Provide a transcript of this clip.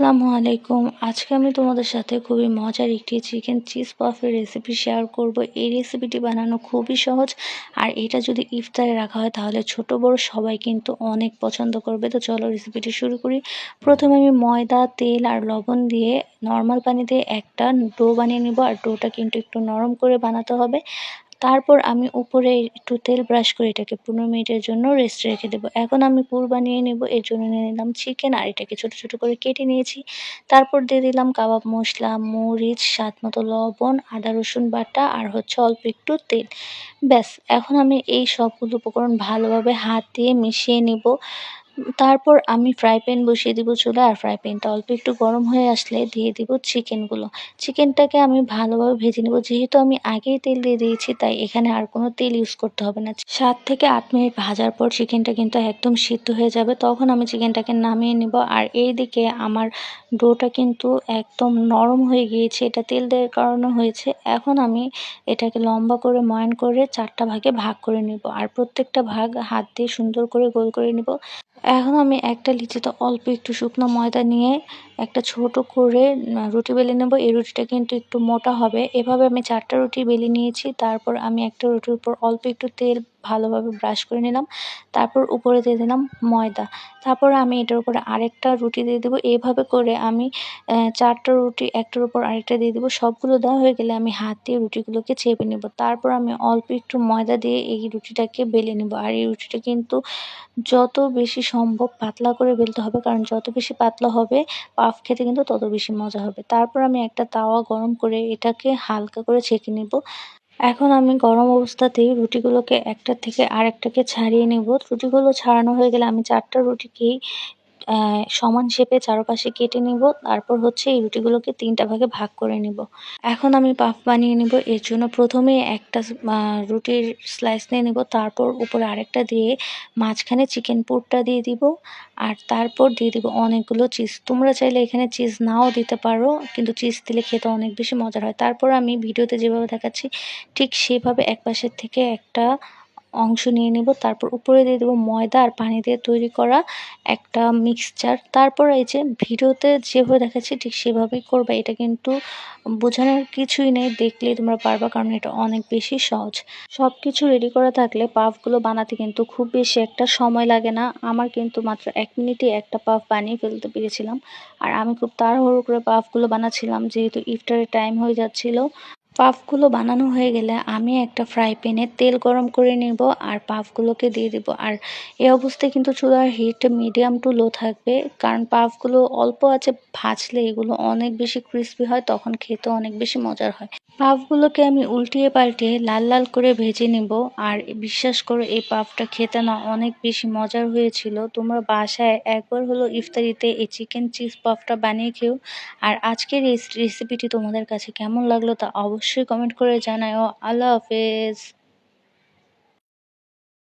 আসসালামু আলাইকুম। আজকে আমি তোমাদের সাথে খুবই মজার একটি চিকেন চিজ পাফের রেসিপি শেয়ার করব। এই রেসিপিটি বানানো খুবই সহজ। আর এটা যদি ইফতারে রাখা হয়, তাহলে ছোট, বড় সবাই কিন্তু অনেক পছন্দ করবে। তো চলো রেসিপিটি শুরু করি। প্রথমে আমি ময়দা, তেল আর লবণ দিয়ে নর্মাল পানি দিয়ে একটা ডো বানিয়ে নেব। আর ডোটা কিন্তু একটু নরম করে বানাতে হবে। তারপর আমি উপরে একটু তেল ব্রাশ করে এটাকে পনেরো মিনিটের জন্য রেস্ট রেখে দেবো। এখন আমি পুর বানিয়ে নেব, এর জন্য নিয়ে নিলাম চিকেন আর এটাকে ছোটো ছোটো করে কেটে নিয়েছি। তারপর দিয়ে দিলাম কাবাব মশলা, মরিচ, স্বাদ মতো লবণ, আদা, রসুন বাটা আর হচ্ছে অল্প একটু তেল। ব্যাস, এখন আমি এই সবগুলো উপকরণ ভালোভাবে হাত দিয়ে মিশিয়ে নেব। তারপর আমি ফ্রাই প্যান বসিয়ে দিব চুলে আর ফ্রাই প্যানটা অল্প একটু গরম হয়ে আসলে দিয়ে দিব চিকেনগুলো চিকেনটাকে আমি ভালোভাবে ভেজে নেব। যেহেতু আমি আগেই তেল দিয়ে দিয়েছি, তাই এখানে আর কোনো তেল ইউজ করতে হবে না। সাত থেকে আট মিনিট ভাজার পর চিকেনটা কিন্তু একদম সিদ্ধ হয়ে যাবে। তখন আমি চিকেনটাকে নামিয়ে নেব। আর এই দিকে আমার ডোটা কিন্তু একদম নরম হয়ে গিয়েছে। এটা তেল দেওয়ার কারণে হয়েছে। এখন আমি এটাকে লম্বা করে ময়ান করে চারটা ভাগে ভাগ করে নিব। আর প্রত্যেকটা ভাগ হাত দিয়ে সুন্দর করে গোল করে নিব। এখন আমি একটা লিচিতে অল্প একটু শুকনো ময়দা নিয়ে একটা ছোট করে রুটি বেলে নেব। এই রুটিটা কিন্তু একটু মোটা হবে। এভাবে আমি চারটা রুটি বেলে নিয়েছি। তারপর আমি একটা রুটির উপর অল্প একটু তেল ভালোভাবে ব্রাশ করে নিলাম। তারপর উপরে দিয়ে দিলাম ময়দা। তারপর আমি এটার উপরে আরেকটা রুটি দিয়ে দেবো। এইভাবে করে আমি চারটা রুটি একটার উপর আরেকটা দিয়ে দেবো। সবগুলো দেওয়া হয়ে গেলে আমি হাত দিয়ে রুটিগুলোকে চেপে নেব। তারপর আমি অল্প একটু ময়দা দিয়ে এই রুটিটাকে বেলে নেব। আর এই রুটিটা কিন্তু যত বেশি সম্ভব পাতলা করে বেলতে হবে। কারণ যত বেশি পাতলা হবে পাফ খেতে কিন্তু তত বেশি মজা হবে। তারপর আমি একটা তাওয়া গরম করে এটাকে হালকা করে ছেঁকে নেব। এখন আমি গরম অবস্থাতেই রুটিগুলোকে একটা থেকে আরেকটাকে ছাড়িয়ে নেব। রুটিগুলো ছাড়ানো হয়ে গেলে আমি চারটা রুটিকেই সমান শেপে চারপাশে কেটে নিব। তারপর হচ্ছে এই রুটিগুলোকে তিনটা ভাগে ভাগ করে নিব। এখন আমি পাফ বানিয়ে নিব। এর জন্য প্রথমে একটা রুটির স্লাইস নিয়ে নিব। তারপর উপরে আরেকটা দিয়ে মাঝখানে চিকেন পুরটা দিয়ে দিব। আর তারপর দিয়ে দিব অনেকগুলো চিজ তোমরা চাইলে এখানে চিজ নাও দিতে পারো, কিন্তু চিজ দিলে খেতে অনেক বেশি মজার হয়। তারপর আমি ভিডিওতে যেভাবে দেখাচ্ছি, ঠিক সেভাবে এক পাশের থেকে একটা অংশ নিয়ে নেব, তারপর উপরে দিয়ে দেবো ময়দা আর পানি দিয়ে তৈরি করা একটা মিক্সচার তারপর এই যে ভিডিওতে যেভাবে দেখাচ্ছি ঠিক সেভাবেই করবে, এটা কিন্তু বোঝানোর কিছুই নেই, দেখলেই তোমরা পারবা, কারণ এটা অনেক বেশি সহজ। সব কিছু রেডি করা থাকলে পাফগুলো বানাতে কিন্তু খুব বেশি একটা সময় লাগে না। আমার কিন্তু মাত্র এক মিনিটে একটা পাফ বানিয়ে ফেলতে পেরেছিলাম। আর আমি খুব তাড়াহুড়ো করে পাফগুলো বানাচ্ছিলাম, যেহেতু ইফতারের টাইম হয়ে যাচ্ছিল। পাফগুলো বানানো হয়ে গেলে আমি একটা ফ্রাই প্যানে তেল গরম করে নেব আর পাফগুলোকে দিয়ে দেব। আর এই অবস্থায় কিন্তু চুলার হিট মিডিয়াম টু লো থাকবে, কারণ পাফগুলো অল্প আছে ভাজলে এগুলো অনেক বেশি ক্রিস্পি হয়, তখন খেতে অনেক বেশি মজার হয়। পাফগুলোকে আমি উল্টিয়ে পাল্টিয়ে লাল লাল করে ভেজে নেব। আর বিশ্বাস করো, এই পাফটা খেতে না অনেক বেশি মজার হয়েছিল। তোমরা বাসায় একবার হলো ইফতারিতে এই চিকেন চিজ পাফটা বানিয়ে খেও। আর আজকের এই রেসিপিটি তোমাদের কাছে কেমন লাগল তা অবশ্যই কমেন্ট করে জানাও আল্লাহ হাফেজ।